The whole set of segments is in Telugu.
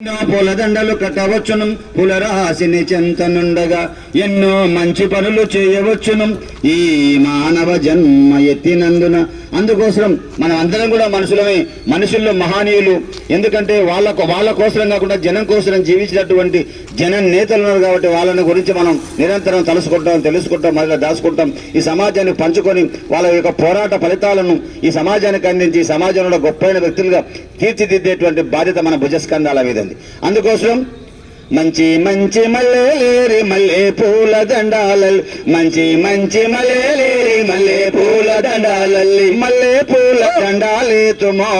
ఎన్నో పూలదండలు కట్టవచ్చును పులరాశిని చెంతనుండగా ఎన్నో మంచి పనులు చేయవచ్చును. ఈ మానవ జన్మ ఎత్తినందున అందుకోసం మనం అందరం కూడా మనుషులమే మనుషుల్లో మహానీయులు. ఎందుకంటే వాళ్ళ వాళ్ళ కోసం కాకుండా జనం కోసం జీవించినటువంటి జన నేతలు ఉన్నారు కాబట్టి వాళ్ళని గురించి మనం నిరంతరం తలుసుకుంటాం తెలుసుకుంటాం మళ్ళీ దాచుకుంటాం. ఈ సమాజాన్ని పంచుకొని వాళ్ళ యొక్క పోరాట ఫలితాలను ఈ సమాజానికి అందించి ఈ సమాజంలో గొప్పైన వ్యక్తులుగా తీర్చిదిద్దేటువంటి బాధ్యత మన భుజస్కంధాల మీద ఉంది అందుకోసం మంచి మంచి మల్లెలేరి మల్లె పూల దండాలల్. మంచి మంచి మల్లెలేరి మల్లె పూల దండాలల్లి. మల్లె పూల దండాలే తుమో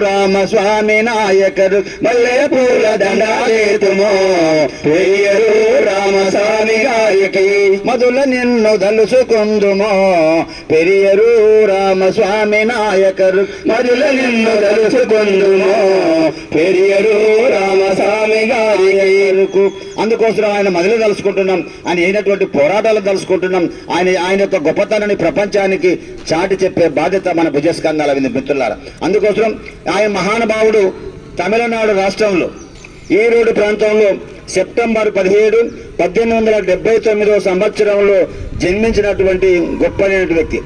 రామస్వామి నాయకరు మల్లె పూల దండాలేతుమో. పెరియరు రామస్వామి గాయకి మధుల నిన్ను తలుసుకుందుమో పెరియరు రామస్వామి నాయకరు మధుల నిన్ను తలుసుకుందుమో పెరియరు రామస్వామి గారికి అందుకోసం ఆయన మదిలి తలుచుకుంటున్నాం. ఆయన అయినటువంటి పోరాటాలు తలుచుకుంటున్నాం. ఆయన ఆయన యొక్క గొప్పతనాన్ని ప్రపంచానికి చాటి చెప్పే బాధ్యత మన భుజస్కంధాల మీద మిత్రులారా. అందుకోసం ఆయన మహానుభావుడు తమిళనాడు రాష్ట్రంలో ఈరోడు ప్రాంతంలో సెప్టెంబర్ పదిహేడు పద్దెనిమిది వందల డెబ్బై తొమ్మిదవ సంవత్సరంలో జన్మించినటువంటి గొప్పనైనటువంటి వ్యక్తి.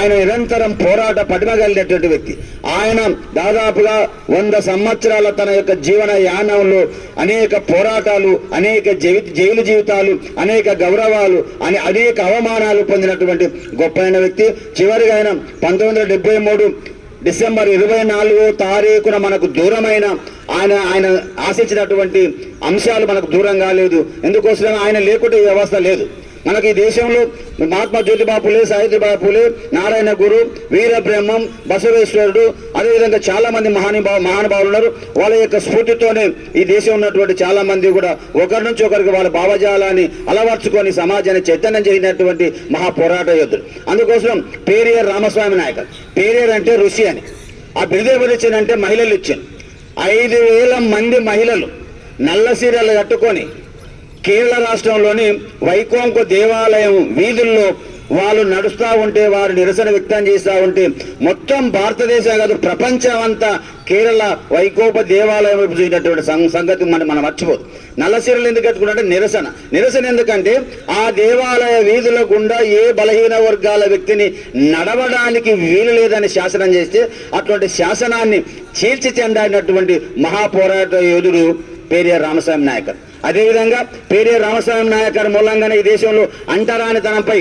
ఆయన నిరంతరం పోరాట పటిమ కలిగినటువంటి వ్యక్తి. ఆయన దాదాపుగా వంద సంవత్సరాల తన యొక్క జీవన యానంలో అనేక పోరాటాలు అనేక జవి- జైలు జీవితాలు అనేక గౌరవాలు అని అనేక అవమానాలు పొందినటువంటి గొప్పైన వ్యక్తి. చివరిగా ఆయన పంతొమ్మిది వందల మూడు డిసెంబర్ ఇరవై నాలుగో తారీఖున మనకు దూరమైన ఆయన ఆయన ఆశించినటువంటి అంశాలు మనకు దూరం కాలేదు. ఎందుకోసం ఆయన లేకుంటే ఈ వ్యవస్థ లేదు. మనకి ఈ దేశంలో మహాత్మా జ్యోతిబా పులే పులే నారాయణ గురు వీరబ్రహ్మం బసవేశ్వరుడు అదేవిధంగా చాలా మంది మహానుభావ మహానుభావులు ఉన్నారు. వాళ్ళ యొక్క స్ఫూర్తితోనే ఈ దేశం ఉన్నటువంటి చాలా మంది కూడా ఒకరి నుంచి ఒకరికి వాళ్ళ భావజాలాన్ని అలవర్చుకొని సమాజాన్ని చైతన్యం చేసినటువంటి మహా పోరాట యోధుడు అందుకోసం పేరియర్ రామస్వామి నాయకర్ పేరియర్ అంటే ఋషి అని. ఆ బిరుదు ఎవరు ఇచ్చారంటే మహిళలు ఇచ్చాను ఐదు వేల మంది మహిళలు నల్ల సీరలు కట్టుకొని కేరళ రాష్ట్రంలోని వైకోంక దేవాలయం వీధుల్లో వాళ్ళు నడుస్తూ ఉంటే వారు నిరసన వ్యక్తం చేస్తూ ఉంటే మొత్తం భారతదేశం కాదు ప్రపంచం అంతా కేరళ వైకోప దేవాలయం వైపు చూసినటువంటి సంగతి మనం మనం మర్చిపోదు. నల్లసీరలు ఎందుకు కట్టుకుంటే నిరసన. నిరసన ఎందుకంటే ఆ దేవాలయ వీధుల గుండా ఏ బలహీన వర్గాల వ్యక్తిని నడవడానికి వీలు లేదని శాసనం చేస్తే అటువంటి శాసనాన్ని చీల్చి చెందాడినటువంటి మహాపోరాట యోధుడు పేరియర్ రామస్వామి నాయకర్. అదేవిధంగా పేరియర్ రామస్వామి నాయకర్ మూలంగానే ఈ దేశంలో అంటరానితనంపై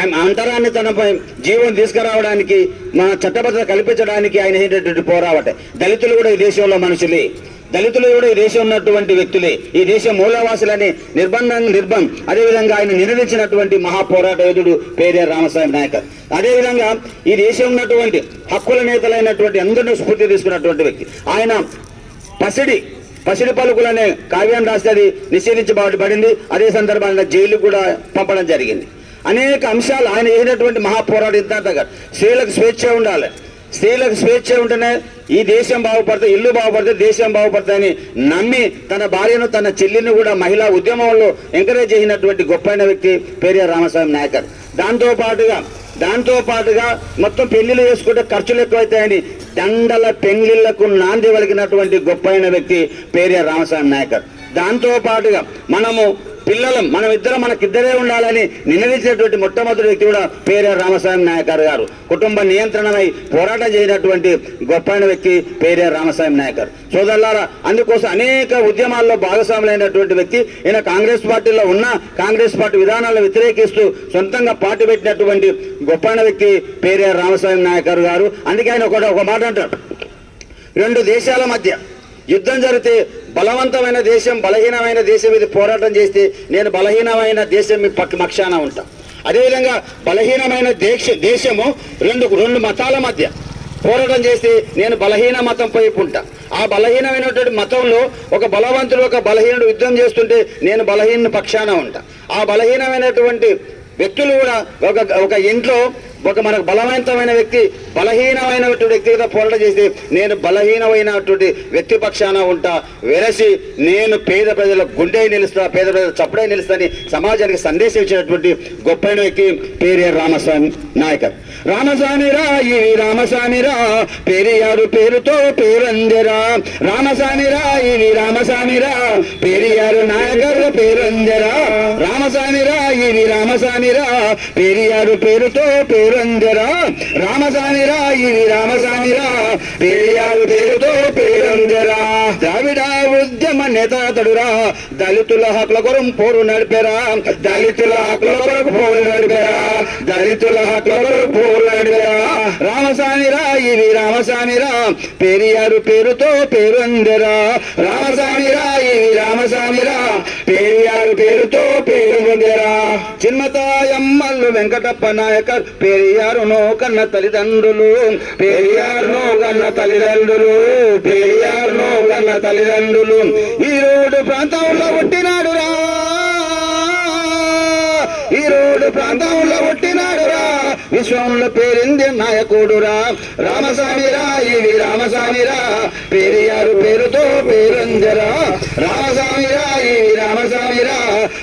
అంతరాన్ని తనపై జీవం తీసుకురావడానికి మన చట్టబద్ధత కల్పించడానికి ఆయన అయినటువంటి పోరావట దళితులు కూడా ఈ దేశంలో మనుషులే. దళితులు కూడా ఈ దేశం ఉన్నటువంటి వ్యక్తులే. ఈ దేశం మూలవాసులని నిర్బంధం నిర్బం. అదేవిధంగా ఆయన నిలదీసినటువంటి మహాపోరాట యోధుడు పేరే రామస్వామి నాయక. అదేవిధంగా ఈ దేశం ఉన్నటువంటి హక్కుల నేతలైనటువంటి అందరినీ స్ఫూర్తి తీసుకున్నటువంటి వ్యక్తి. ఆయన పసిడి పసిడి పలుకులనే కావ్యాన్ని రాస్తే అది నిషేధించబడింది అదే సందర్భంగా జైలు కూడా పంపడం జరిగింది. అనేక అంశాలు ఆయన చేసినటువంటి మహాపోరాటం గారు స్త్రీలకు స్వేచ్ఛ ఉండాలి. స్త్రీలకు స్వేచ్ఛ ఉంటేనే ఈ దేశం బాగుపడితే ఇల్లు బాగుపడితే దేశం బాగుపడతాయని నమ్మి తన భార్యను తన చెల్లిని కూడా మహిళా ఉద్యమంలో ఎంకరేజ్ చేసినటువంటి గొప్పైన వ్యక్తి పేరియర్ రామస్వామి నాయకర్ దాంతో పాటుగా దాంతో పాటుగా మొత్తం పెళ్ళిళ్ళు చేసుకుంటే ఖర్చులు ఎక్కువైతాయని దండల పెళ్ళిళ్ళకు నాంది వలిగినటువంటి గొప్పైన వ్యక్తి పేరియర్ రామస్వామి నాయకర్ దాంతో పాటుగా మనము పిల్లలం మనం ఇద్దరం మనకిద్దరే ఉండాలని నినదించినటువంటి మొట్టమొదటి వ్యక్తి కూడా పేరే రామస్వామి నాయకర్ గారు. కుటుంబ నియంత్రణమై పోరాటం చేసినటువంటి గొప్పైన వ్యక్తి పేరే రామస్వామి నాయకర్. సోదరులారా అందుకోసం అనేక ఉద్యమాల్లో భాగస్వాములైనటువంటి వ్యక్తి ఈయన కాంగ్రెస్ పార్టీలో ఉన్న కాంగ్రెస్ పార్టీ విధానాలను వ్యతిరేకిస్తూ సొంతంగా పార్టీ పెట్టినటువంటి గొప్పైన వ్యక్తి పేరే రామస్వామి నాయకర్ గారు. అందుకే ఆయన ఒక మాట అంటారు. రెండు దేశాల మధ్య యుద్ధం జరిగితే బలవంతమైన దేశం బలహీనమైన దేశం ఇది పోరాటం చేస్తే నేను బలహీనమైన దేశం మీ పక్క మక్షాన ఉంటా. అదేవిధంగా బలహీనమైన దేశ దేశము రెండు రెండు మతాల మధ్య పోరాటం చేస్తే నేను బలహీన మతం వైపు ఉంటా ఆ బలహీనమైనటువంటి మతంలో ఒక బలవంతుడు ఒక బలహీనుడు యుద్ధం చేస్తుంటే నేను బలహీన పక్షాన ఉంటా. ఆ బలహీనమైనటువంటి వ్యక్తులు కూడా ఒక ఒక ఇంట్లో ఒక మనకు బలవంతమైన వ్యక్తి బలహీనమైనటువంటి వ్యక్తిగా పోరాట పోరాటం చేసి నేను బలహీనమైనటువంటి వ్యక్తి పక్షాన ఉంటా. వెరసి నేను పేద ప్రజల గుండె నిలుస్తా పేద ప్రజల చప్పుడై నిలుస్తాని సమాజానికి సందేశం ఇచ్చినటువంటి గొప్పైన వ్యక్తి పేరియర్ రామస్వామి నాయకర్. రామసామిరా ఈ రామస్వామిరా పెరియారు పేరుతో పేరంజరా రామసామిరా ఇది రామసామిరా పెరియారు నాయకర్ పేరంజరా రామస్వామిరా ఇది రామస్వామిరా పెరియారు పేరుతో పేరందిరా రామస్వామిరా ఇది రామస్వామిరా పెరియారు పేరుతో పేరందిరా ద్రావిడ ఉద్యమ నేత దళితుల హక్కుల కొరం పోరు నడిపెరా. దళితుల హక్కుల కొరకు పోరు నడిపెరా. దళితుల హక్కుల కొరకు పోరు నడిపెరా. రామస్వామిరా ఇది రామస్వామిరా పెరియారు పేరుతో పేరు అందరా రామస్వామిరా ఇది రామస్వామిరా పెరియారు పేరుతో పేరు వెంకటప్ప నాయకర్ పెరియారును కన్న తల్లిదండ్రులు. పెరియారును కన్న తల్లిదండ్రులు. పెరియారును కన్న తల్లిదండ్రులు. ఈ రోడ్డు ప్రాంతంలో పుట్టినాడురా ఈ రోడ్డు ప్రాంతంలో పుట్టినాడురా విశ్వంలో పేరింది నాయకుడురా రామస్వామిరా ఇవి రామస్వామిరా పెరియారు పేరుతో పేరుందిరా రామస్వామిరా ఇవి రామస్వామిరా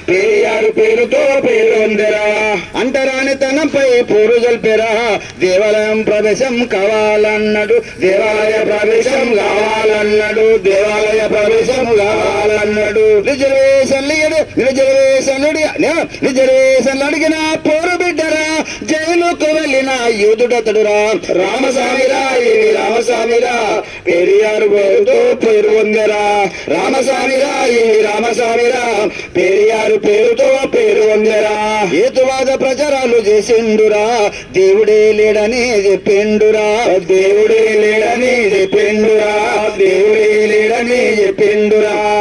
పెరియారు గారు పేరుతో పేరుందరా. అంటరాని తనంపై పోరు జల్పెరా దేవాలయం ప్రవేశం కావాలన్నాడు. దేవాలయ ప్రవేశం కావాలన్నాడు. దేవాలయ ప్రవేశం కావాలన్నాడు. రిజర్వేషన్లు ఇయ్యడు, రిజర్వేషన్లు అడిగా- రిజర్వేషన్లు అడిగిన పోరు బిడ్డరా. జైలుకు వెళ్ళిన యూదుడతడురా. రామస్వామిరా ఇది రామస్వామిరా. పెరియారు పేరుతో పేరు పొందరా. రామస్వామిరా ఇది రామస్వామిరా. పెరియారు పేరుతో పేరు వందరా హేతువాద ప్రచారాలు చేసిండురా. దేవుడే లేడని చెప్పిండురా. దేవుడే లేడని చెప్పిండురా. దేవుడే లేడని చెప్పిండురా.